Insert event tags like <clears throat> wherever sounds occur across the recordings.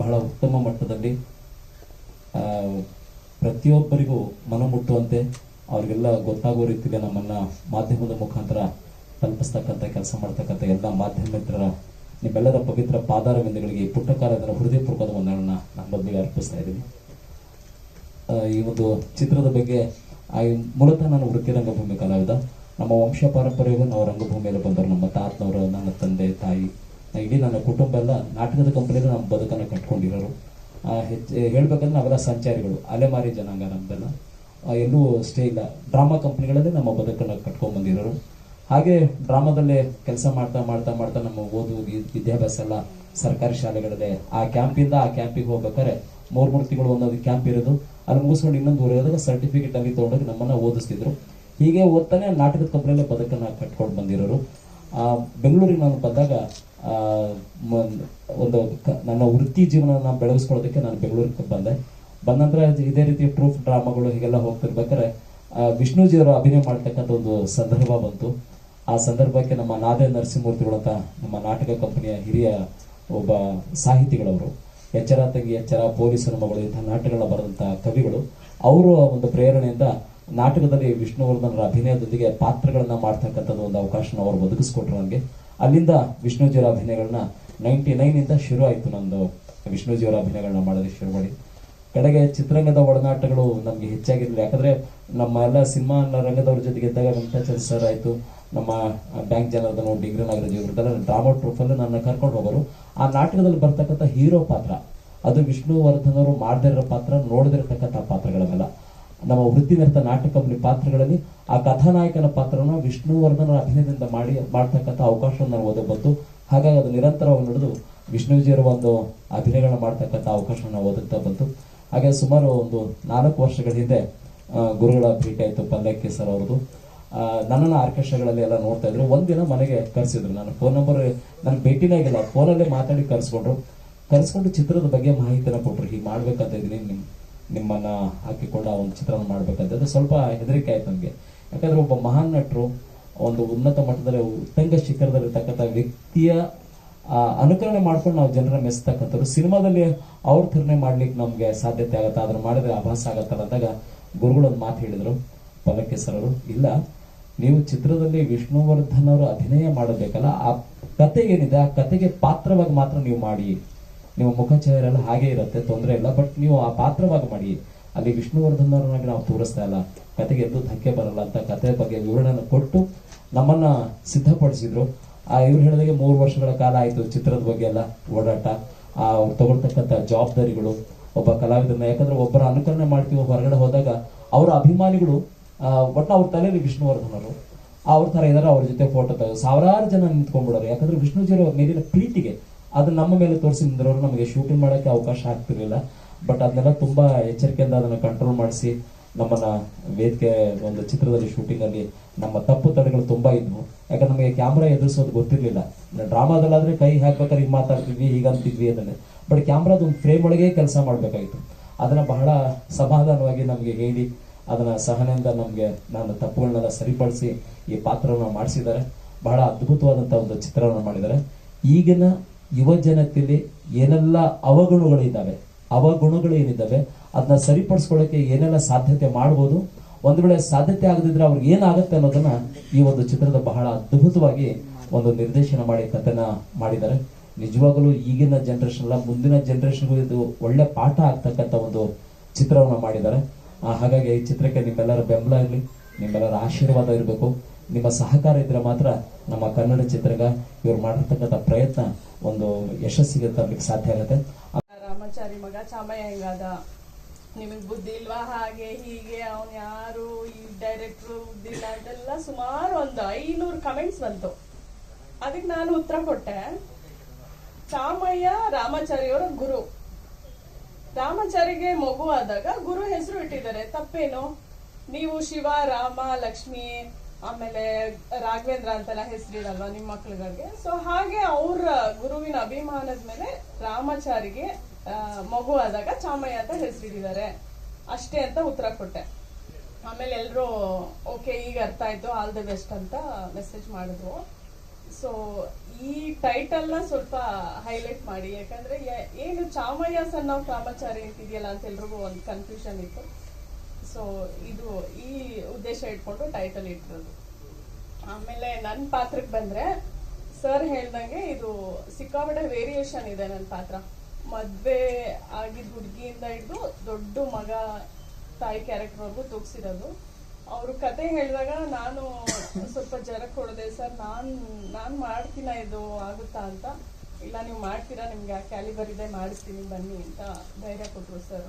ಬಹಳ ಉತ್ತಮ ಮಟ್ಟದಲ್ಲಿ ಪ್ರತಿಯೊಬ್ಬರಿಗೂ ಮನ ಮುಟ್ಟುವಂತೆ ಅವ್ರಿಗೆಲ್ಲ ಗೊತ್ತಾಗೋ ರೀತಿಗೆ ನಮ್ಮನ್ನ ಮಾಧ್ಯಮದ ಮುಖಾಂತರ ತಲುಪಿಸ್ತಕ್ಕಂಥ ಕೆಲಸ ಮಾಡ್ತಕ್ಕಂಥ ಎಲ್ಲ ಮಾಧ್ಯಮ ಮಿತ್ರರ, ನಿಮ್ಮೆಲ್ಲರ ಪವಿತ್ರ ಪಾದಾರ ಬಿಂದುಗಳಿಗೆ ಈ ಪುಟ್ಟ ಹೃದಯ ಹೃದಯಪೂರ್ವಕದ ವಂದನೆಗಳನ್ನ ನಮ್ಮ ಬದಲಿಗೆ ಅರ್ಪಿಸ್ತಾ ಇದ್ದೀನಿ. ಈ ಒಂದು ಚಿತ್ರದ ಬಗ್ಗೆ ಮೂಲತಃ ನಾನು ವೃತ್ತಿ ರಂಗಭೂಮಿ ಕಲಾವಿದ. ನಮ್ಮ ವಂಶ ಪಾರಂಪರ್ಯವನ್ನು ನಾವು ರಂಗಭೂಮಿಯಲ್ಲಿ ಬಂದರು ನಮ್ಮ ತಾತನವರು, ನನ್ನ ತಂದೆ, ತಾಯಿ ಇಡೀ ನನ್ನ ಕುಟುಂಬ ಎಲ್ಲ ನಾಟಕದ ಕಂಪನಿಯಲ್ಲಿ ನಮ್ಮ ಬದುಕನ್ನು ಕಟ್ಕೊಂಡಿರೋರು. ಹೆಚ್ಚು ಹೇಳ್ಬೇಕಂದ್ರೆ ನಾವೆಲ್ಲ ಸಂಚಾರಿಗಳು, ಅಲೆಮಾರಿ ಜನಾಂಗ ನಮ್ದೆಲ್ಲ. ಎಲ್ಲೂ ಸ್ಟೇ ಇಲ್ಲ. ಡ್ರಾಮಾ ಕಂಪ್ನಿಗಳಲ್ಲೇ ನಮ್ಮ ಬದುಕನ್ನು ಕಟ್ಕೊಂಡ್ ಬಂದಿರೋರು. ಹಾಗೆ ಡ್ರಾಮಾದಲ್ಲೇ ಕೆಲಸ ಮಾಡ್ತಾ ಮಾಡ್ತಾ ಮಾಡ್ತಾ ನಮ್ಮ ಓದು ವಿದ್ಯಾಭ್ಯಾಸ ಎಲ್ಲ ಸರ್ಕಾರಿ ಶಾಲೆಗಳಲ್ಲೇ. ಆ ಕ್ಯಾಂಪಿಂದ ಆ ಕ್ಯಾಂಪಿಗೆ ಹೋಗ್ಬೇಕಾದ್ರೆ ಮೂರು ಮೂರು ತಿಂಗಳು ಒಂದೊಂದು ಕ್ಯಾಂಪ್ ಇರೋದು. ಅಲ್ಲಿ ಮುಗಿಸ್ಕೊಂಡು ಇನ್ನೊಂದು ಊರಿಗೆ ಹೋದಾಗ ಸರ್ಟಿಫಿಕೇಟ್ ಅಲ್ಲಿ ತೊಗೊಂಡೋಗಿ ನಮ್ಮನ್ನ ಓದಿಸ್ತಿದ್ರು. ಹೀಗೆ ಓದ್ತಾನೆ ನಾಟಕದ ಕಂಪ್ನಿಯಲ್ಲೇ ಬದುಕನ್ನು ಕಟ್ಕೊಂಡು ಬಂದಿರೋರು. ಆ, ಬೆಂಗಳೂರಿಗೆ ನಾನು ಬಂದಾಗ ಒಂದು ನನ್ನ ವೃತ್ತಿ ಜೀವನ ಬೆಳಗಿಸ್ಕೊಳ್ಳೋದಕ್ಕೆ ನಾನು ಬೆಂಗಳೂರಿಗೆ ಬಂದೆ. ಬಂದ ನಂತರ ಇದೇ ರೀತಿ ಟ್ರೂಫ್ ಡ್ರಾಮಾಗಳು ಹೀಗೆಲ್ಲ ಹೋಗ್ತಿರ್ಬೇಕಾದ್ರೆ ವಿಷ್ಣುಜಿಯವರು ಅಭಿನಯ ಮಾಡ್ತಕ್ಕಂಥ ಒಂದು ಸಂದರ್ಭ ಬಂತು. ಆ ಸಂದರ್ಭಕ್ಕೆ ನಮ್ಮ ನಾದೆ ಅಂತ ನಮ್ಮ ನಾಟಕ ಕಂಪನಿಯ ಹಿರಿಯ ಒಬ್ಬ ಸಾಹಿತಿಗಳವರು ಎಚ್ಚರ ತಂಗಿ ಎಚ್ಚರ ಪೊಲೀಸರ ಮಗಳು ಇಂಥ ನಾಟಕಗಳನ್ನ ಬರೆದಂಥ ಕವಿಗಳು ಅವರು ಒಂದು ಪ್ರೇರಣೆಯಿಂದ ನಾಟಕದಲ್ಲಿ ವಿಷ್ಣುವರ್ಧನರ ಅಭಿನಯದೊಂದಿಗೆ ಪಾತ್ರಗಳನ್ನ ಮಾಡ್ತಕ್ಕಂಥದ್ದು ಒಂದು ಅವಕಾಶನ ಅವರು ಒದಗಿಸ್ಕೊಟ್ರು ನನಗೆ ಅಲ್ಲಿಂದ ವಿಷ್ಣುಜಿಯವರ ಅಭಿನಯಗಳನ್ನ ನೈಂಟಿ ನೈನಿಂದ ಶುರು ಆಯ್ತು ನಂದು ವಿಷ್ಣುಜಿಯವರ ಅಭಿನಯಗಳನ್ನ ಮಾಡೋದಕ್ಕೆ ಶುರು ಮಾಡಿ ಕಡೆಗೆ ಚಿತ್ರರಂಗದ ಒಡನಾಟಗಳು ನಮಗೆ ಹೆಚ್ಚಾಗಿರಲಿಲ್ಲ. ಯಾಕಂದ್ರೆ ನಮ್ಮ ಎಲ್ಲ ಸಿನಿಮಾ ರಂಗದವ್ರ ಜೊತೆಗೆ ಇದ್ದಾಗ ವೆಂಕಟಾಚಲ ಸರ್ ಆಯ್ತು, ನಮ್ಮ ಬ್ಯಾಂಕ್ ಜನಾರ್ದನ ಡಿಗ್ರಿ ನಾಗರಾಜ್ ಇವ್ರದ್ದೆಲ್ಲ ಡ್ರಾಮಾ ಟ್ರೂಫ್ ಅಲ್ಲಿ ನನ್ನ ಕರ್ಕೊಂಡು ಹೋಗೋರು. ಆ ನಾಟಕದಲ್ಲಿ ಬರ್ತಕ್ಕಂಥ ಹೀರೋ ಪಾತ್ರ, ಅದು ವಿಷ್ಣುವರ್ಧನ್ ಅವರು ಮಾಡದೇ ಇರೋ ಪಾತ್ರ, ನೋಡದಿರತಕ್ಕಂಥ ಪಾತ್ರಗಳನ್ನೆಲ್ಲ ನಮ್ಮ ವೃತ್ತಿನಿರತ ನಾಟಕ ಪಾತ್ರಗಳಲ್ಲಿ ಆ ಕಥಾನಾಯಕನ ಪಾತ್ರವನ್ನು ವಿಷ್ಣುವರ್ಧನ ಅಭಿನಯದಿಂದ ಮಾಡಿ, ಮಾಡ್ತಕ್ಕಂಥ ಅವಕಾಶವನ್ನು ನಾವು ಓದಬಹುದು ಹಾಗಾಗಿ ಅದು ನಿರಂತರವಾಗಿ ನಡೆದು ವಿಷ್ಣುಜಿಯರ ಒಂದು ಅಭಿನಯಗಳನ್ನ ಮಾಡ್ತಕ್ಕಂಥ ಅವಕಾಶವನ್ನು ಒದಗ್ತಾ ಬಂತು. ಹಾಗೆ ಸುಮಾರು ಒಂದು ನಾಲ್ಕು ವರ್ಷಗಳ ಹಿಂದೆ ಗುರುಗಳ ಭೇಟಿ ಆಯಿತು ಪಲ್ಲಕ್ಕಿ ಸರ್ ಅವ್ರದ್ದು ನನ್ನ ಆರ್ಕೆಸ್ಟ್ರಾಗಳಲ್ಲಿ ಎಲ್ಲ ನೋಡ್ತಾ ಇದ್ರು. ಒಂದಿನ ಮನೆಗೆ ಕರೆಸಿದ್ರು ನಾನು ಫೋನ್ ನಂಬರ್ ನನ್ನ ಭೇಟಿನೇ ಆಗಿಲ್ಲ. ಫೋನಲ್ಲೇ ಮಾತಾಡಿ ಕರೆಸ್ಕೊಂಡ್ರು. ಕರೆಸ್ಕೊಂಡು ಚಿತ್ರದ ಬಗ್ಗೆ ಮಾಹಿತಿನ ಕೊಟ್ರು. ಹೀಗೆ ಮಾಡ್ಬೇಕಂತ ಇದ್ದೀನಿ. ನಿಮ್ ನಿಮ್ಮನ್ನ ಹಾಕಿಕೊಂಡು ಆ ಒಂದು ಚಿತ್ರವನ್ನು ಮಾಡ್ಬೇಕಂತ ಸ್ವಲ್ಪ ಹೆದರಿಕೆ ಆಯ್ತು ನಮಗೆ. ಯಾಕಂದ್ರೆ ಒಬ್ಬ ಮಹಾನ್ ನಟರು, ಒಂದು ಉನ್ನತ ಮಟ್ಟದಲ್ಲಿ, ಉತ್ತಂಗ ಶಿಖರದಲ್ಲಿರ್ತಕ್ಕಂಥ ವ್ಯಕ್ತಿಯ ಅನುಕರಣೆ ಮಾಡ್ಕೊಂಡು ನಾವು ಜನರ ಮೆಚ್ಚತಕ್ಕಂಥವ್ರು ಸಿನಿಮಾದಲ್ಲಿ ಅವ್ರ ಥರನೇ ಮಾಡ್ಲಿಕ್ಕೆ ನಮ್ಗೆ ಸಾಧ್ಯತೆ ಆಗತ್ತಾ. ಅದನ್ನ ಮಾಡಿದ್ರೆ ಆಭಾಸ ಆಗತ್ತಲ್ಲ ಅಂದಾಗ ಗುರುಗಳು ಒಂದು ಮಾತು ಹೇಳಿದ್ರು. ಪಲ್ಲಕ್ಕಿ ಇಲ್ಲ, ನೀವು ಚಿತ್ರದಲ್ಲಿ ವಿಷ್ಣುವರ್ಧನ್ ಅವರು ಅಭಿನಯ ಮಾಡಬೇಕಲ್ಲ, ಆ ಕತೆ ಏನಿದೆ, ಆ ಕತೆಗೆ ಪಾತ್ರವಾಗಿ ಮಾತ್ರ ನೀವು ಮಾಡಿ. ನಿಮ್ಮ ಮುಖಚಹರೆ ಎಲ್ಲ ಹಾಗೆ ಇರುತ್ತೆ, ತೊಂದರೆ ಇಲ್ಲ. ಬಟ್ ನೀವು ಆ ಪಾತ್ರವಾಗಿ ಮಾಡಿ. ಅಲ್ಲಿ ವಿಷ್ಣುವರ್ಧನ್ ಅವ್ರನ್ನಾಗಿ ನಾವು ತೋರಿಸ್ತಾ ಇಲ್ಲ. ಕತೆಗೆ ಎಲ್ಲೂ ಧಕ್ಕೆ ಬರಲ್ಲ ಅಂತ ಕತೆ ಬಗ್ಗೆ ವಿವರಣೆಯನ್ನು ಕೊಟ್ಟು ನಮ್ಮನ್ನ ಸಿದ್ಧಪಡಿಸಿದ್ರು. ಆ ಇವ್ರು ಹೇಳಿದಾಗೆ ಮೂರು ವರ್ಷಗಳ ಕಾಲ ಆಯ್ತು ಚಿತ್ರದ ಬಗ್ಗೆ ಎಲ್ಲ ಓಡಾಟ. ಆ ಅವ್ರು ತಗೊಳ್ತಕ್ಕಂಥ ಜವಾಬ್ದಾರಿಗಳು, ಒಬ್ಬ ಕಲಾವಿದನ ಯಾಕಂದ್ರೆ ಒಬ್ಬರ ಅನುಕರಣೆ ಮಾಡ್ತೀವಿ ಹೊರಗಡೆ ಹೋದಾಗ ಅವರ ಅಭಿಮಾನಿಗಳು ಒಟ್ಟು ಅವ್ರ ತಲೆಯಲ್ಲಿ ವಿಷ್ಣುವರ್ಧನ್ ಅವರು ಅವ್ರ ಥರ ಏನಾರ ಅವ್ರ ಜೊತೆ ಫೋಟೋ ತಗೋ ಸಾವಿರಾರು ಜನ ನಿಂತ್ಕೊಂಡ್ಬಿಡೋರು. ಯಾಕಂದ್ರೆ ವಿಷ್ಣುಜಿಯವರು ಮೇಲಿನ ಪ್ರೀತಿಗೆ ಅದು ನಮ್ಮ ಮೇಲೆ ತೋರಿಸಿ ನಮಗೆ ಶೂಟಿಂಗ್ ಮಾಡೋಕ್ಕೆ ಅವಕಾಶ ಆಗ್ತಿರಲಿಲ್ಲ. ಬಟ್ ಅದನ್ನೆಲ್ಲ ತುಂಬಾ ಎಚ್ಚರಿಕೆಯಿಂದ ಅದನ್ನು ಕಂಟ್ರೋಲ್ ಮಾಡಿಸಿ ನಮ್ಮನ್ನ ವೇದಿಕೆ ಒಂದು ಚಿತ್ರದಲ್ಲಿ ಶೂಟಿಂಗ್ ಅಲ್ಲಿ ನಮ್ಮ ತಪ್ಪು ತಡೆಗಳು ತುಂಬಾ ಇದ್ವು. ಯಾಕಂದ್ರೆ ನಮಗೆ ಕ್ಯಾಮ್ರಾ ಎದುರಿಸೋದು ಗೊತ್ತಿರಲಿಲ್ಲ. ಡ್ರಾಮಾದಲ್ಲಾದರೆ ಕೈ ಹಾಕ್ಬೇಕಾದ್ರೆ ಹಿಂಗೆ ಮಾತಾಡ್ತಿದ್ವಿ ಹೀಗಂತಿದ್ವಿ ಅದನ್ನೇ ಬಟ್ ಕ್ಯಾಮ್ರಾದ ಒಂದು ಫ್ರೇಮ್ ಒಳಗೆ ಕೆಲಸ ಮಾಡಬೇಕಾಗಿತ್ತು. ಅದನ್ನ ಬಹಳ ಸಮಾಧಾನವಾಗಿ ನಮಗೆ ಹೇಳಿ, ಅದನ್ನ ಸಹನೆಯಿಂದ ನಮಗೆ ನಾನು ತಪ್ಪುಗಳನ್ನೆಲ್ಲ ಸರಿಪಡಿಸಿ ಈ ಪಾತ್ರವನ್ನು ಮಾಡಿಸಿದ್ದಾರೆ. ಬಹಳ ಅದ್ಭುತವಾದಂಥ ಒಂದು ಚಿತ್ರವನ್ನು ಮಾಡಿದ್ದಾರೆ. ಈಗಿನ ಯುವ ಜನತೆಯಲ್ಲಿ ಏನೆಲ್ಲ ಅವಗುಣಗಳಿದ್ದಾವೆ ಅವಗುಣಗಳು ಏನಿದ್ದಾವೆ ಅದನ್ನ ಸರಿಪಡಿಸ್ಕೊಳ್ಳೋಕೆ ಏನೆಲ್ಲ ಸಾಧ್ಯತೆ ಮಾಡ್ಬೋದು? ಒಂದು ವೇಳೆ ಸಾಧ್ಯತೆ ಆಗದಿದ್ರೆ ಅವ್ರಿಗೆ ಏನಾಗುತ್ತೆ ಅನ್ನೋದನ್ನ ಈ ಒಂದು ಚಿತ್ರದ ಬಹಳ ಅದ್ಭುತವಾಗಿ ಒಂದು ನಿರ್ದೇಶನ ಮಾಡಿ, ಕಥೆನ ಮಾಡಿದ್ದಾರೆ. ನಿಜವಾಗಲೂ ಈಗಿನ ಜನರೇಷನ್ ಅಲ್ಲ, ಮುಂದಿನ ಜನರೇಷನ್ಗೂ ಇದು ಒಳ್ಳೆ ಪಾಠ ಆಗ್ತಕ್ಕಂಥ ಒಂದು ಚಿತ್ರವನ್ನು ಮಾಡಿದ್ದಾರೆ. ಹಾಗಾಗಿ ಈ ಚಿತ್ರಕ್ಕೆ ನಿಮ್ಮೆಲ್ಲರ ಬೆಂಬಲ ಇರಲಿ, ನಿಮ್ಮೆಲ್ಲರ ಆಶೀರ್ವಾದ ಇರಬೇಕು. ನಿಮ್ಮ ಸಹಕಾರ ಇದ್ರೆ ಮಾತ್ರ ನಮ್ಮ ಕನ್ನಡ ಚಿತ್ರಗ ಇವ್ರು ಮಾಡಿರ್ತಕ್ಕಂಥ ಪ್ರಯತ್ನ ಒಂದು ಯಶಸ್ಸಿಗೆ ತರಲಿಕ್ಕೆ ಸಾಧ್ಯ ಆಗುತ್ತೆ. ರಾಮಾಚಾರಿ ಮಗ ಚಾಮಯ್ಯ ಹೆಂಗಾದ? ನಿಮಗ್ ಬುದ್ಧಿ ಇಲ್ವಾ? ಹಾಗೆ ಹೀಗೆ ಅವನ್ ಯಾರು? ಈ ಡೈರೆಕ್ಟ್ರು ಬುದ್ಧಿ ಇಲ್ಲ ಅಂತೆಲ್ಲ ಸುಮಾರು ಒಂದು ಐನೂರು ಕಮೆಂಟ್ಸ್ ಬಂತು. ಅದಕ್ಕೆ ನಾನು ಉತ್ತರ ಕೊಟ್ಟೆ. ಚಾಮಯ್ಯ ರಾಮಾಚಾರಿಯವರ ಗುರು. ರಾಮಾಚಾರಿಗೆ ಮಗು ಆದಾಗ ಗುರು ಹೆಸರು ಇಟ್ಟಿದ್ದಾರೆ. ತಪ್ಪೇನು? ನೀವು ಶಿವ, ರಾಮ, ಲಕ್ಷ್ಮಿ ಆಮೇಲೆ ರಾಘವೇಂದ್ರ ಅಂತೆಲ್ಲ ಹೆಸರಿಡಲ್ವಾ ನಿಮ್ಮ ಮಕ್ಳುಗಳಿಗೆ? ಸೊ ಹಾಗೆ ಅವ್ರ ಗುರುವಿನ ಅಭಿಮಾನದ ಮೇಲೆ ರಾಮಾಚಾರಿಗೆ ಮಗು ಆದಾಗ ಚಾಮಯ್ಯ ಅಂತ ಹೆಸರಿಡಿದ್ದಾರೆ ಅಷ್ಟೇ ಅಂತ ಉತ್ತರ ಕೊಟ್ಟೆ. ಆಮೇಲೆ ಎಲ್ಲರೂ ಓಕೆ, ಈಗ ಅರ್ಥ ಆಯ್ತು, ಆಲ್ ದ ಬೆಸ್ಟ್ ಅಂತ ಮೆಸೇಜ್ ಮಾಡಿದ್ರು. ಸೊ ಈ ಟೈಟಲ್ನ ಸ್ವಲ್ಪ ಹೈಲೈಟ್ ಮಾಡಿ. ಯಾಕಂದ್ರೆ ಏನು ಚಾಮಯ್ಯ ಸಣ್ಣ ರಾಮಾಚಾರಿ ಅಂತಿದೆಯಲ್ಲ ಅಂತ ಎಲ್ರಿಗೂ ಒಂದು ಕನ್ಫ್ಯೂಷನ್ ಇತ್ತು. ಸೊ ಇದು ಈ ಉದ್ದೇಶ ಇಟ್ಕೊಂಡು ಟೈಟಲ್ ಇಟ್ಟಿರೋದು. ಆಮೇಲೆ ನನ್ನ ಪಾತ್ರಕ್ಕೆ ಬಂದರೆ ಸರ್ ಹೇಳ್ದಂಗೆ ಇದು ಸಿಕ್ಕಾಪಟ್ಟೆ ವೇರಿಯೇಷನ್ ಇದೆ ನನ್ನ ಪಾತ್ರ. ಮದುವೆ ಆಗಿದ್ದ ಹುಡುಗಿಯಿಂದ ಹಿಡಿದು ದೊಡ್ಡ ಮಗ ತಾಯಿ ಕ್ಯಾರೆಕ್ಟರ್ವರೆಗೂ ತೂಗಿಸಿರೋದು. ಅವರು ಕತೆ ಹೇಳಿದಾಗ ನಾನು ಸ್ವಲ್ಪ ಜರಕ್ ಹೊಡೆದೆ ಸರ್ ನಾನು ನಾನು ಮಾಡ್ತೀನ ಇದು, ಆಗುತ್ತಾ ಅಂತ? ಇಲ್ಲ, ನೀವು ಮಾಡ್ತೀರಾ? ನಿಮ್ಗೆ ಆ ಕ್ಯಾಲಿಬರ್ ಇದೆ, ಮಾಡಿಸ್ತೀನಿ, ಬನ್ನಿ, ಅಂತ ಧೈರ್ಯ ಕೊಟ್ಟರು ಸರ್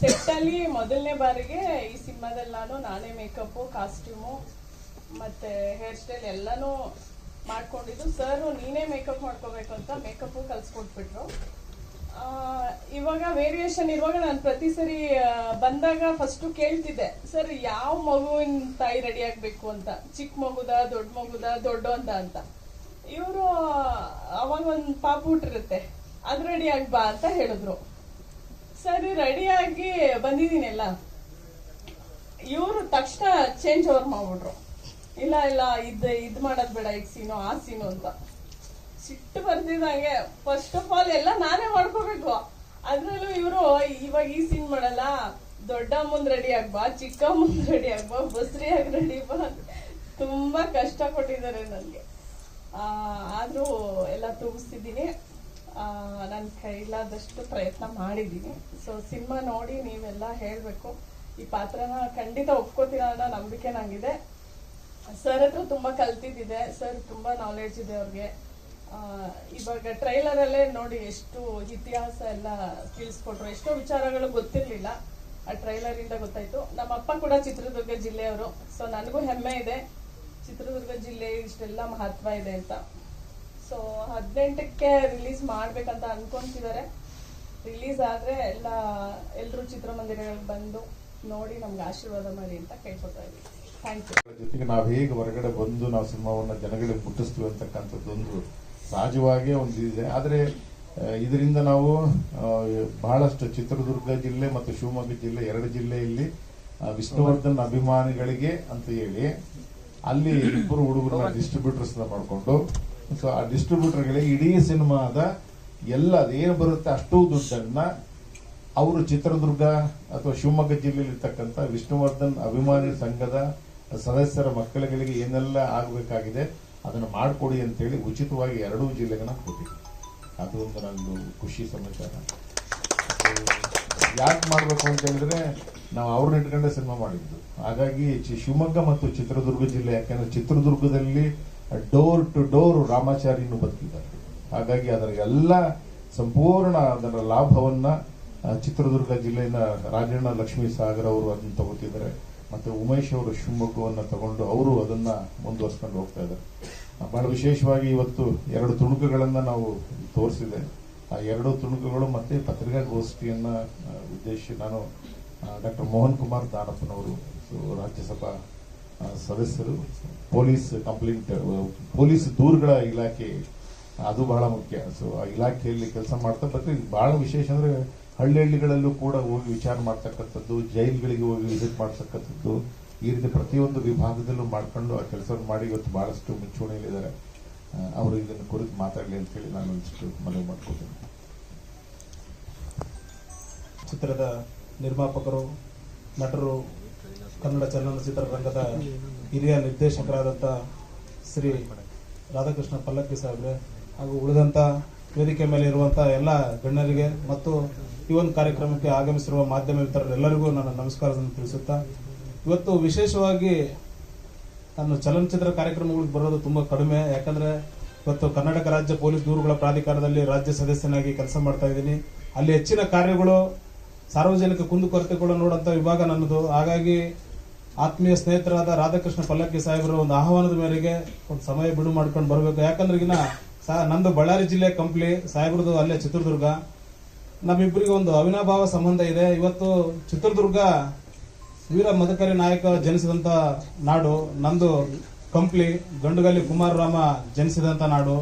ಸೆಟ್ ಅಲ್ಲಿ ಮೊದಲನೇ ಬಾರಿಗೆ ಈ ಸಿನಿಮಾದಲ್ಲಿ ನಾನು, ನಾನೇ ಮೇಕಪ್ ಕಾಸ್ಟ್ಯೂಮು, ಮತ್ತೆ ಹೇರ್ ಸ್ಟೈಲ್ ಎಲ್ಲಾನು ಮಾಡ್ಕೊಂಡಿದ್ದು. ಸರ್ ನೀನೇ ಮೇಕಪ್ ಮಾಡ್ಕೋಬೇಕು ಅಂತ ಮೇಕಪ್ ಕಲ್ಸ್ಕೊಟ್ಬಿಟ್ರು. ಇವಾಗ ವೇರಿಯೇಷನ್ ಇರುವಾಗ ನಾನು ಪ್ರತಿ ಸರಿ ಬಂದಾಗ ಫಸ್ಟ್ ಕೇಳ್ತಿದ್ದೆ ಸರ್ ಯಾವ ಮಗುವಿನ ತಾಯಿ ರೆಡಿ ಆಗಬೇಕು ಅಂತ? ಚಿಕ್ಕ ಮಗುದ, ದೊಡ್ಡ ಮಗುದ, ದೊಡ್ಡ ಅಂತ? ಅಂತ. ಇವರು ಅವಾಗ ಒಂದು ಪಾಪ ಹುಟ್ಟಿರುತ್ತೆ. ಅದು ರೆಡಿ ಆಗ್ಬಾ ಅಂತ ಹೇಳಿದ್ರು. ಸರಿ ರೆಡಿಯಾಗಿ ಬಂದಿದ್ದೀನಲ್ಲ ಇವರು ತಕ್ಷಣ ಚೇಂಜ್ ಓವರ್ ಮಾಡ್ಬಿಟ್ರು. ಇಲ್ಲ ಇಲ್ಲ, ಇದ್ ಇದ್ ಮಾಡೋದ್ ಬೇಡ ಈಗ ಸೀನು ಆ ಸೀನು ಅಂತ. ಸಿಟ್ಟು ಬರ್ತಿದ್ದಂಗೆ ಫಸ್ಟ್ ಆಫ್ ಆಲ್ ಎಲ್ಲ ನಾನೇ ಮಾಡ್ಕೋಬೇಕು. ಅದ್ರಲ್ಲೂ ಇವರು, ಇವಾಗ ಈ ಸೀನ್ ಮಾಡಲ್ಲ, ದೊಡ್ಡ ಮುಂದ್ ರೆಡಿ ಆಗ್ಬಾ, ಚಿಕ್ಕ ಮುಂದ್ ರೆಡಿ ಆಗ್ಬಾ, ಬಸ್ರಿ ಆಗಿ ರೆಡಿ ಬಾ ತುಂಬಾ ಕಷ್ಟ ಕೊಟ್ಟಿದ್ದಾರೆ ನನ್ಗೆ ಆದ್ರೂ ಎಲ್ಲ ತೂಗಿಸ್ತಿದ್ದೀನಿ ನನ್ನ ಕೈಲಾದಷ್ಟು ಪ್ರಯತ್ನ ಮಾಡಿದ್ದೀನಿ. ಸೊ ಸಿನಿಮಾ ನೋಡಿ ನೀವೆಲ್ಲ ಹೇಳಬೇಕು. ಈ ಪಾತ್ರನ ಖಂಡಿತ ಒಪ್ಕೋತೀರ ಅನ್ನೋ ನಂಬಿಕೆ ನನಗಿದೆ ಸರ್ ಹತ್ರ ತುಂಬ ಕಲ್ತಿದ್ದಿದೆ. ಸರ್ ತುಂಬ ನಾಲೆಡ್ಜ್ ಇದೆ ಅವ್ರಿಗೆ. ಇವಾಗ ಟ್ರೈಲರಲ್ಲೇ ನೋಡಿ ಎಷ್ಟು ಇತಿಹಾಸ ಎಲ್ಲ ತಿಳಿಸ್ಕೊಟ್ರು ಎಷ್ಟೋ ವಿಚಾರಗಳು ಗೊತ್ತಿರಲಿಲ್ಲ. ಆ ಟ್ರೈಲರಿಂದ ಗೊತ್ತಾಯ್ತು. ನಮ್ಮ ಅಪ್ಪ ಕೂಡ ಚಿತ್ರದುರ್ಗ ಜಿಲ್ಲೆಯವರು. ಸೊ ನನಗೂ ಹೆಮ್ಮೆ ಇದೆ. ಚಿತ್ರದುರ್ಗ ಜಿಲ್ಲೆ ಇಷ್ಟೆಲ್ಲ ಮಹತ್ವ ಇದೆ ಅಂತ. ಸೊ ಹದಿನೆಂಟಕ್ಕೆ ರಿಲೀಸ್ ಮಾಡ್ಬೇಕಂತ ಅನ್ಕೊಂತಿದ್ದಾರೆ ರಿಲೀಸ್ ಆದ್ರೆ ಎಲ್ಲ ಎಲ್ಲರೂ ಚಿತ್ರಮಂದಿರಗಳಿಗೆ ಬಂದು ನೋಡಿ ನಮ್ಗೆ ಆಶೀರ್ವಾದ ಮಾಡಿ ಅಂತ ಕೇಳ್ಕೊತಾ ಇದ್ದೀವಿ. ಜೊತೆಗೆ ನಾವು ಹೇಗೆ ಹೊರಗಡೆ ಬಂದು ನಾವು ಸಿನಿಮಾವನ್ನು ಜನಗಳಿಗೆ ಮುಟ್ಟಿಸ್ತೀವಿ ಅಂತಕ್ಕಂಥದ್ದೊಂದು ಸಹಜವಾಗಿ ಒಂದು ಇದೆ ಆದರೆ ಇದರಿಂದ ನಾವು ಬಹಳಷ್ಟು ಚಿತ್ರದುರ್ಗ ಜಿಲ್ಲೆ ಮತ್ತು ಶಿವಮೊಗ್ಗ ಜಿಲ್ಲೆ ಎರಡು ಜಿಲ್ಲೆಯಲ್ಲಿ ವಿಷ್ಣುವರ್ಧನ್ ಅಭಿಮಾನಿಗಳಿಗೆ ಅಂತ ಹೇಳಿ, ಅಲ್ಲಿ ಇಬ್ಬರು ಹುಡುಗರನ್ನ ಡಿಸ್ಟ್ರಿಬ್ಯೂಟರ್ಸ್ನ ಮಾಡಿಕೊಂಡು ಸೊ ಆ ಡಿಸ್ಟ್ರಿಬ್ಯೂಟರ್ಗಳಿಗೆ ಇಡೀ ಸಿನಿಮಾದ ಎಲ್ಲ ಅದೇನು ಬರುತ್ತೆ ಅಷ್ಟು ದುಡ್ಡನ್ನ ಅವರು ಚಿತ್ರದುರ್ಗ ಅಥವಾ ಶಿವಮೊಗ್ಗ ಜಿಲ್ಲೆಯಲ್ಲಿ ಇರ್ತಕ್ಕಂಥ ವಿಷ್ಣುವರ್ಧನ್ ಅಭಿಮಾನಿ ಸಂಘದ ಸದಸ್ಯರ ಮಕ್ಕಳುಗಳಿಗೆ ಏನೆಲ್ಲ ಆಗಬೇಕಾಗಿದೆ ಅದನ್ನು ಮಾಡಿಕೊಡಿ ಅಂತೇಳಿ ಉಚಿತವಾಗಿ ಎರಡೂ ಜಿಲ್ಲೆಗಳನ್ನ ಕೊಟ್ಟಿದ್ದೆ ಅದು ಒಂದು ನಂದು ಖುಷಿ ಸಮಾಚಾರ. ಯಾಕೆ ಮಾಡಬೇಕು ಅಂತ ಹೇಳಿದ್ರೆ ನಾವು ಅವ್ರನ್ನ ಇಟ್ಕೊಂಡೆ ಸಿನಿಮಾ ಮಾಡಿದ್ದು. ಹಾಗಾಗಿ ಶಿವಮೊಗ್ಗ ಮತ್ತು ಚಿತ್ರದುರ್ಗ ಜಿಲ್ಲೆ, ಯಾಕೆಂದ್ರೆ ಚಿತ್ರದುರ್ಗದಲ್ಲಿ ಡೋರ್ ಟು ಡೋರ್ ರಾಮಾಚಾರಿಯನ್ನು ಬದುಕಿದ್ದಾರೆ ಹಾಗಾಗಿ ಅದರ ಎಲ್ಲ ಸಂಪೂರ್ಣ ಅದರ ಲಾಭವನ್ನ ಚಿತ್ರದುರ್ಗ ಜಿಲ್ಲೆಯಿಂದ ರಾಜಣ್ಣ ಲಕ್ಷ್ಮೀ ಸಾಗರ್ ಅವರು ಅದನ್ನು ತಗೋತಿದ್ದಾರೆ. ಮತ್ತೆ ಉಮೇಶ್ ಅವರು ಶಿವಮೊಗ್ಗವನ್ನು ತಗೊಂಡು ಅವರು ಅದನ್ನ ಮುಂದುವರ್ಸ್ಕೊಂಡು ಹೋಗ್ತಾ ಇದ್ದಾರೆ. ಬಹಳ ವಿಶೇಷವಾಗಿ ಇವತ್ತು ಎರಡು ತುಣುಕುಗಳನ್ನು ನಾವು ತೋರಿಸಿದೆ. ಆ ಎರಡು ತುಣುಕುಗಳು ಮತ್ತೆ ಪತ್ರಿಕಾಗೋಷ್ಠಿಯನ್ನ ಉದ್ದೇಶಿಸಿ ನಾನು ಡಾಕ್ಟರ್ ಮೋಹನ್ ಕುಮಾರ್ ದಾನಪ್ಪನವರು ರಾಜ್ಯಸಭಾ ಸದಸ್ಯರು, ಪೊಲೀಸ್ ಕಂಪ್ಲೇಂಟ್ ಪೊಲೀಸ್ ದೂರುಗಳ ಇಲಾಖೆ, ಅದು ಬಹಳ ಮುಖ್ಯ. ಸೊ ಆ ಇಲಾಖೆಯಲ್ಲಿ ಕೆಲಸ ಮಾಡ್ತಾ ಬರ್ತೀವಿ. ಬಹಳ ವಿಶೇಷ ಅಂದ್ರೆ ಹಳ್ಳಿ ಹಳ್ಳಿಗಳಲ್ಲೂ ಕೂಡ ಹೋಗಿ ವಿಚಾರ ಮಾಡ್ತಕ್ಕಂಥದ್ದು, ಜೈಲ್ಗಳಿಗೆ ಹೋಗಿ ವಿಸಿಟ್ ಮಾಡ್ತಕ್ಕಂಥದ್ದು, ಈ ರೀತಿ ಪ್ರತಿಯೊಂದು ವಿಭಾಗದಲ್ಲೂ ಮಾಡ್ಕೊಂಡು ಆ ಕೆಲಸವನ್ನು ಮಾಡಿ ಇವತ್ತು ಬಹಳಷ್ಟು ಮುಂಚೂಣಿಯಲ್ಲಿದ್ದಾರೆ ಅವರು ಇದನ್ನು ಕುರಿತು ಮಾತಾಡಲಿ ಅಂತ ಹೇಳಿ ನಾನು ಒಂದಿಷ್ಟು ಮನವಿ ಮಾಡ್ಕೊತೀನಿ. ಚಿತ್ರದ ನಿರ್ಮಾಪಕರು, ನಟರು ಕನ್ನಡ ಚಲನಚಿತ್ರ ರಂಗದ ಹಿರಿಯ ನಿರ್ದೇಶಕರಾದಂಥ ಶ್ರೀ ರಾಧಾಕೃಷ್ಣ ಪಲ್ಲಕ್ಕಿ ಸಾಹೇಬ್ರೆ ಹಾಗೂ ಉಳಿದಂಥ ವೇದಿಕೆ ಮೇಲೆ ಇರುವಂಥ ಎಲ್ಲ ಗಣ್ಯರಿಗೆ ಮತ್ತು ಈ ಒಂದು ಕಾರ್ಯಕ್ರಮಕ್ಕೆ ಆಗಮಿಸಿರುವ ಮಾಧ್ಯಮ ಮಿತ್ರರೆಲ್ಲರಿಗೂ ನನ್ನ ನಮಸ್ಕಾರವನ್ನು ತಿಳಿಸುತ್ತಾ, ಇವತ್ತು ವಿಶೇಷವಾಗಿ ನಾನು ಚಲನಚಿತ್ರ ಕಾರ್ಯಕ್ರಮಗಳಿಗೆ ಬರೋದು ತುಂಬ ಕಡಿಮೆ. ಯಾಕಂದರೆ ಇವತ್ತು ಕರ್ನಾಟಕ ರಾಜ್ಯ ಪೊಲೀಸ್ ದೂರುಗಳ ಪ್ರಾಧಿಕಾರದಲ್ಲಿ ರಾಜ್ಯ ಸದಸ್ಯನಾಗಿ ಕೆಲಸ ಮಾಡ್ತಾ ಇದ್ದೀನಿ. ಅಲ್ಲಿ ಹೆಚ್ಚಿನ ಕಾರ್ಯಗಳು ಸಾರ್ವಜನಿಕ ಕುಂದುಕೊರತೆಗಳು ನೋಡುವಂತ ವಿಭಾಗ ನನ್ನದು. ಹಾಗಾಗಿ ಆತ್ಮೀಯ ಸ್ನೇಹಿತರಾದ ರಾಧಾಕೃಷ್ಣ ಪಲ್ಲಕ್ಕಿ ಸಾಹೇಬರ ಒಂದು ಆಹ್ವಾನದ ಮೇರೆಗೆ ಒಂದು ಸಮಯ ಬಿಡು ಮಾಡ್ಕೊಂಡು ಬರಬೇಕು. ಯಾಕಂದ್ರೆ ಈಗಿನ ನಮ್ಮದು ಬಳ್ಳಾರಿ ಜಿಲ್ಲೆ ಕಂಪ್ಲಿ, ಸಾಹೇಬ್ರದ್ದು ಅಲ್ಲೇ ಚಿತ್ರದುರ್ಗ. ನಮ್ಮಿಬ್ಬರಿಗೆ ಒಂದು ಅವಿನಾಭಾವ ಸಂಬಂಧ ಇದೆ. ಇವತ್ತು ಚಿತ್ರದುರ್ಗ ವೀರ ಮದಕರಿ ನಾಯಕ ಜನಿಸಿದಂತ ನಾಡು, ನಂದು ಕಂಪ್ಲಿ, ಗಂಡುಗಲ್ಲಿ ಕುಮಾರರಾಮ ಜನಿಸಿದಂತ ನಾಡು.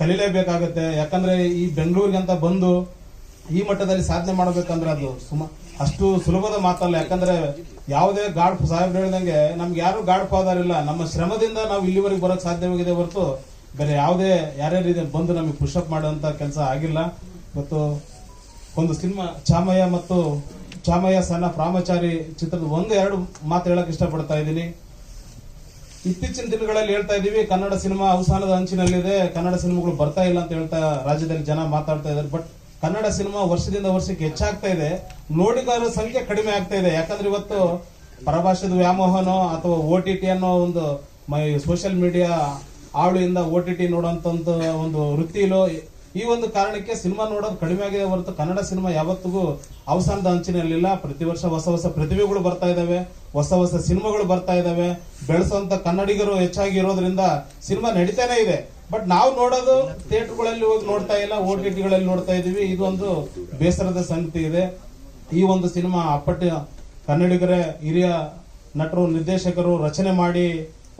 ಕಲೀಲೇಬೇಕಾಗತ್ತೆ. ಯಾಕಂದ್ರೆ ಈ ಬೆಂಗಳೂರಿಗೆ ಅಂತ ಬಂದು ಈ ಮಟ್ಟದಲ್ಲಿ ಸಾಧನೆ ಮಾಡಬೇಕಂದ್ರೆ ಅದು ಸುಮ ಅಷ್ಟು ಸುಲಭದ ಮಾತಲ್ಲ. ಯಾಕಂದ್ರೆ ಯಾವುದೇ ಗಾಡ್ ಸಾಹೇಬ್ ಹೇಳಿದಂಗೆ ನಮ್ಗೆ ಯಾರು ಗಾಡ್ ಫಾದರ್ ಇಲ್ಲ. ನಮ್ಮ ಶ್ರಮದಿಂದ ನಾವು ಇಲ್ಲಿವರೆಗೆ ಬರೋಕ್ ಸಾಧ್ಯವಾಗಿದೆ ಹೊರತು ಬೇರೆ ಯಾವುದೇ ಯಾರ್ಯಾರು ಬಂದು ನಮಗೆ ಪುಷಪ್ ಮಾಡುವಂತ ಕೆಲಸ ಆಗಿಲ್ಲ. ಮತ್ತು ಒಂದು ಸಿನಿಮಾ ಚಾಮಯ್ಯ ಮತ್ತು ಚಾಮಯ್ಯ ಸಣ್ಣ ಪ್ರಾಮಚಾರಿ ಚಿತ್ರದ ಒಂದು ಎರಡು ಮಾತು ಹೇಳಕ್ ಇಷ್ಟಪಡ್ತಾ ಇದ್ದೀನಿ. ಇತ್ತೀಚಿನ ದಿನಗಳಲ್ಲಿ ಹೇಳ್ತಾ ಇದೀವಿ ಕನ್ನಡ ಸಿನಿಮಾ ಅವಸಾನದ ಅಂಚಿನಲ್ಲಿದೆ. ಕನ್ನಡ ಸಿನಿಮಾಗಳು ಬರ್ತಾ ಇಲ್ಲ ಅಂತ ಹೇಳ್ತಾ ರಾಜ್ಯದಲ್ಲಿ ಜನ ಮಾತಾಡ್ತಾ ಇದ್ದಾರೆ. ಬಟ್ ಕನ್ನಡ ಸಿನಿಮಾ ವರ್ಷದಿಂದ ವರ್ಷಕ್ಕೆ ಹೆಚ್ಚಾಗ್ತಾ ಇದೆ. ನೋಡಿಗಾರರ ಸಂಖ್ಯೆ ಕಡಿಮೆ ಆಗ್ತಾ ಇದೆ. ಯಾಕಂದ್ರೆ ಇವತ್ತು ಪರಭಾಷೆದ ವ್ಯಾಮೋಹನೋ ಅಥವಾ ಓ ಟಿ ಟಿ ಅನ್ನೋ ಒಂದು ಸೋಷಿಯಲ್ ಮೀಡಿಯಾ ಆಳುಯಿಂದ ಓ ಟಿ ಟಿ ನೋಡುವಂತ ಒಂದು ವೃತ್ತಿಲೋ ಈ ಒಂದು ಕಾರಣಕ್ಕೆ ಸಿನಿಮಾ ನೋಡೋದು ಕಡಿಮೆ ಆಗಿದೆ ಹೊರತು ಕನ್ನಡ ಸಿನಿಮಾ ಯಾವತ್ತಿಗೂ ಅವಸಾನದ ಅಂಚಿನಲ್ಲಿಲ್ಲ. ಪ್ರತಿ ವರ್ಷ ಹೊಸ ಹೊಸ ಪ್ರತಿಭೆಗಳು ಬರ್ತಾ ಇದಾವೆ. ಹೊಸ ಹೊಸ ಸಿನಿಮಾಗಳು ಬರ್ತಾ ಇದಾವೆ. ಬೆಳೆಸುವಂತ ಕನ್ನಡಿಗರು ಹೆಚ್ಚಾಗಿ ಇರೋದ್ರಿಂದ ಸಿನಿಮಾ ನಡೀತಾನೆ ಇದೆ. ಬಟ್ ನಾವು ನೋಡೋದು ಥಿಯೇಟರ್ಗಳಲ್ಲಿ ಹೋಗಿ ನೋಡ್ತಾ ಇಲ್ಲ, ಓ ಟಿ ಟಿಗಳಲ್ಲಿ ನೋಡ್ತಾ ಇದೀವಿ. ಇದೊಂದು ಬೇಸರದ ಸಂಗತಿ ಇದೆ. ಈ ಒಂದು ಸಿನಿಮಾ ಅಪ್ಪಟ್ಟ ಕನ್ನಡಿಗರೇ, ಹಿರಿಯ ನಟರು, ನಿರ್ದೇಶಕರು ರಚನೆ ಮಾಡಿ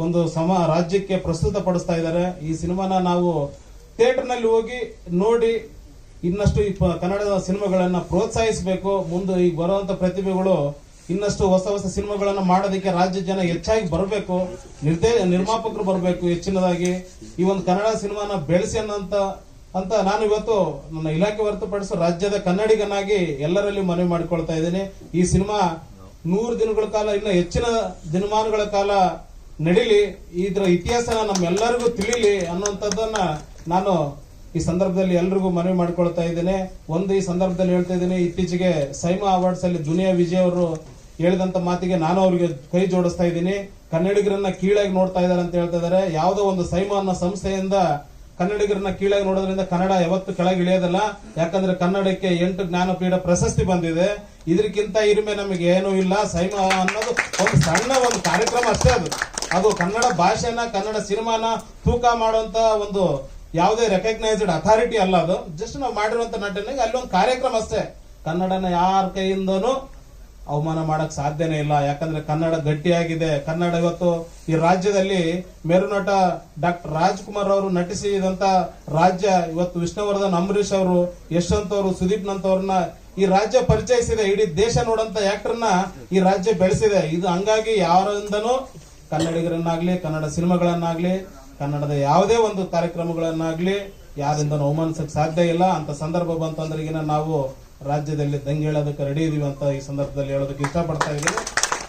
ಒಂದು ಸಮ, ರಾಜ್ಯಕ್ಕೆ ಪ್ರಸ್ತುತ ಪಡಿಸ್ತಾ ಇದ್ದಾರೆ. ಈ ಸಿನಿಮಾನ ನಾವು ಥಿಯೇಟರ್ನಲ್ಲಿ ಹೋಗಿ ನೋಡಿ ಇನ್ನಷ್ಟು ಈ ಕನ್ನಡದ ಸಿನಿಮಾಗಳನ್ನ ಪ್ರೋತ್ಸಾಹಿಸಬೇಕು. ಮುಂದೆ ಈಗ ಬರುವಂಥ ಪ್ರತಿಭೆಗಳು ಇನ್ನಷ್ಟು ಹೊಸ ಹೊಸ ಸಿನಿಮಾಗಳನ್ನ ಮಾಡೋದಕ್ಕೆ ರಾಜ್ಯ ಜನ ಹೆಚ್ಚಾಗಿ ಬರಬೇಕು, ನಿರ್ದೇ, ನಿರ್ಮಾಪಕರು ಬರಬೇಕು ಹೆಚ್ಚಿನದಾಗಿ. ಈ ಒಂದು ಕನ್ನಡ ಸಿನಿಮಾನ ಬೆಳೆಸಿ ಅನ್ನೋಂತ, ಅಂತ ನಾನು ಇವತ್ತು ನನ್ನ ಇಲಾಖೆ ಹೊರತುಪಡಿಸಿ ರಾಜ್ಯದ ಕನ್ನಡಿಗನಾಗಿ ಎಲ್ಲರಲ್ಲಿ ಮನವಿ ಮಾಡಿಕೊಳ್ತಾ ಇದ್ದೀನಿ. ಈ ಸಿನಿಮಾ ನೂರು ದಿನಗಳ ಕಾಲ, ಇನ್ನ ಹೆಚ್ಚಿನ ದಿನಮಾನಗಳ ಕಾಲ ನಡೀಲಿ. ಇದರ ಇತಿಹಾಸನ ನಮ್ಮೆಲ್ಲರಿಗೂ ತಿಳಿಲಿ ಅನ್ನುವಂಥದ್ದನ್ನ ನಾನು ಈ ಸಂದರ್ಭದಲ್ಲಿ ಎಲ್ರಿಗೂ ಮನವಿ ಮಾಡ್ಕೊಳ್ತಾ ಇದ್ದೇನೆ. ಒಂದು ಈ ಸಂದರ್ಭದಲ್ಲಿ ಹೇಳ್ತಾ ಇದ್ದೀನಿ, ಇತ್ತೀಚೆಗೆ ಸೈಮಾ ಅವಾರ್ಡ್ಸ್ ಅಲ್ಲಿ ದುನಿಯಾ ವಿಜಯ್ ಅವರು ಹೇಳಿದಂತ ಮಾತಿಗೆ ನಾನು ಅವರಿಗೆ ಕೈ ಜೋಡಿಸ್ತಾ ಇದ್ದೀನಿ. ಕನ್ನಡಿಗರನ್ನ ಕೀಳಾಗಿ ನೋಡ್ತಾ ಇದ್ದಾರೆ ಅಂತ ಹೇಳ್ತಾ ಇದ್ದಾರೆ. ಯಾವುದೋ ಒಂದು ಸೈಮಾ ಅನ್ನೋ ಸಂಸ್ಥೆಯಿಂದ ಕನ್ನಡಿಗರನ್ನ ಕೀಳಾಗಿ ನೋಡೋದ್ರಿಂದ ಕನ್ನಡ ಯಾವತ್ತು ಕೆಳಗೆ ಇಳಿಯೋದಲ್ಲ. ಯಾಕಂದ್ರೆ ಕನ್ನಡಕ್ಕೆ ಎಂಟು ಜ್ಞಾನಪೀಠ ಪ್ರಶಸ್ತಿ ಬಂದಿದೆ. ಇದಕ್ಕಿಂತ ಇರಿಮೆ ನಮಗೆ ಏನೂ ಇಲ್ಲ. ಸೈಮಾ ಅನ್ನೋದು ಒಂದು ಸಣ್ಣ ಒಂದು ಕಾರ್ಯಕ್ರಮ ಅಷ್ಟೇ ಅದು. ಅದು ಕನ್ನಡ ಭಾಷೆನ, ಕನ್ನಡ ಸಿನಿಮಾನ ತೂಕ ಮಾಡುವಂತ ಒಂದು ಯಾವುದೇ ರೆಕಗ್ನೈಸ್ಡ್ ಅಥಾರಿಟಿ ಅಲ್ಲ ಅದು. ಜಸ್ಟ್ ನಾವು ಮಾಡಿರುವಂತ ನಟನೆಗೆ ಅಲ್ಲಿ ಒಂದು ಕಾರ್ಯಕ್ರಮ ಅಷ್ಟೇ. ಕನ್ನಡನ ಯಾರ ಕೈಯಿಂದನೂ ಅವಮಾನ ಮಾಡಕ್ ಸಾಧ್ಯನೇ ಇಲ್ಲ. ಯಾಕಂದ್ರೆ ಕನ್ನಡ ಗಟ್ಟಿಯಾಗಿದೆ. ಕನ್ನಡ ಇವತ್ತು ಈ ರಾಜ್ಯದಲ್ಲಿ ಮೇರುನಟ ಡಾಕ್ಟರ್ ರಾಜ್ಕುಮಾರ್ ಅವರು ನಟಿಸಿದಂತ ರಾಜ್ಯ ಇವತ್ತು ವಿಷ್ಣುವರ್ಧನ್ ಅಂಬರೀಶ್ ಅವರು, ಯಶವಂತ್ ಅವರು, ಸುದೀಪ್ ನಂತವ್ರನ್ನ ಈ ರಾಜ್ಯ ಪರಿಚಯಿಸಿದೆ. ಇಡೀ ದೇಶ ನೋಡಂತ ಆಕ್ಟರ್ನ ಈ ರಾಜ್ಯ ಬೆಳೆಸಿದೆ. ಇದು ಹಂಗಾಗಿ ಯಾರಿಂದನೂ ಕನ್ನಡಿಗರನ್ನಾಗ್ಲಿ, ಕನ್ನಡ ಸಿನಿಮಾಗಳನ್ನಾಗ್ಲಿ, ಕನ್ನಡದ ಯಾವುದೇ ಒಂದು ಕಾರ್ಯಕ್ರಮಗಳನ್ನಾಗ್ಲಿ ಯಾರಿಂದ ಅವಮಾನಿಸಕ್ ಸಾಧ್ಯ ಇಲ್ಲ. ಅಂತ ಸಂದರ್ಭ ಬಂತಂದ್ರೆ ನಾವು ರಾಜ್ಯದಲ್ಲಿ ದಂಗೆಳೋದಕ್ಕೆ ರೆಡಿ ಇದೀವಿ ಅಂತ ಈ ಸಂದರ್ಭದಲ್ಲಿ ಹೇಳೋದಕ್ಕೆ ಇಷ್ಟಪಡ್ತಾ ಇದ್ದೀನಿ.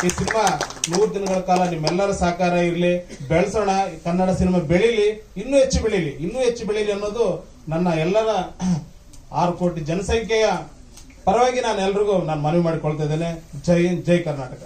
ಈ ಸಿನಿಮಾ ನೂರು ದಿನಗಳ ಕಾಲ ನಿಮ್ಮೆಲ್ಲರ ಸಹಕಾರ ಇರಲಿ. ಬೆಳೆಸೋಣ. ಕನ್ನಡ ಸಿನಿಮಾ ಬೆಳೀಲಿ. ಇನ್ನೂ ಹೆಚ್ಚು ಬೆಳೀಲಿ. ಇನ್ನೂ ಹೆಚ್ಚು ಬೆಳೀಲಿ ಅನ್ನೋದು ನನ್ನ ಎಲ್ಲರ <clears throat> ಆರು ಕೋಟಿ ಜನಸಂಖ್ಯೆಯ ಪರವಾಗಿ ನಾನು ಎಲ್ರಿಗೂ ನಾನು ಮನವಿ ಮಾಡಿಕೊಳ್ತಾ ಇದ್ದೇನೆ. ಜೈ ಜೈ ಕರ್ನಾಟಕ.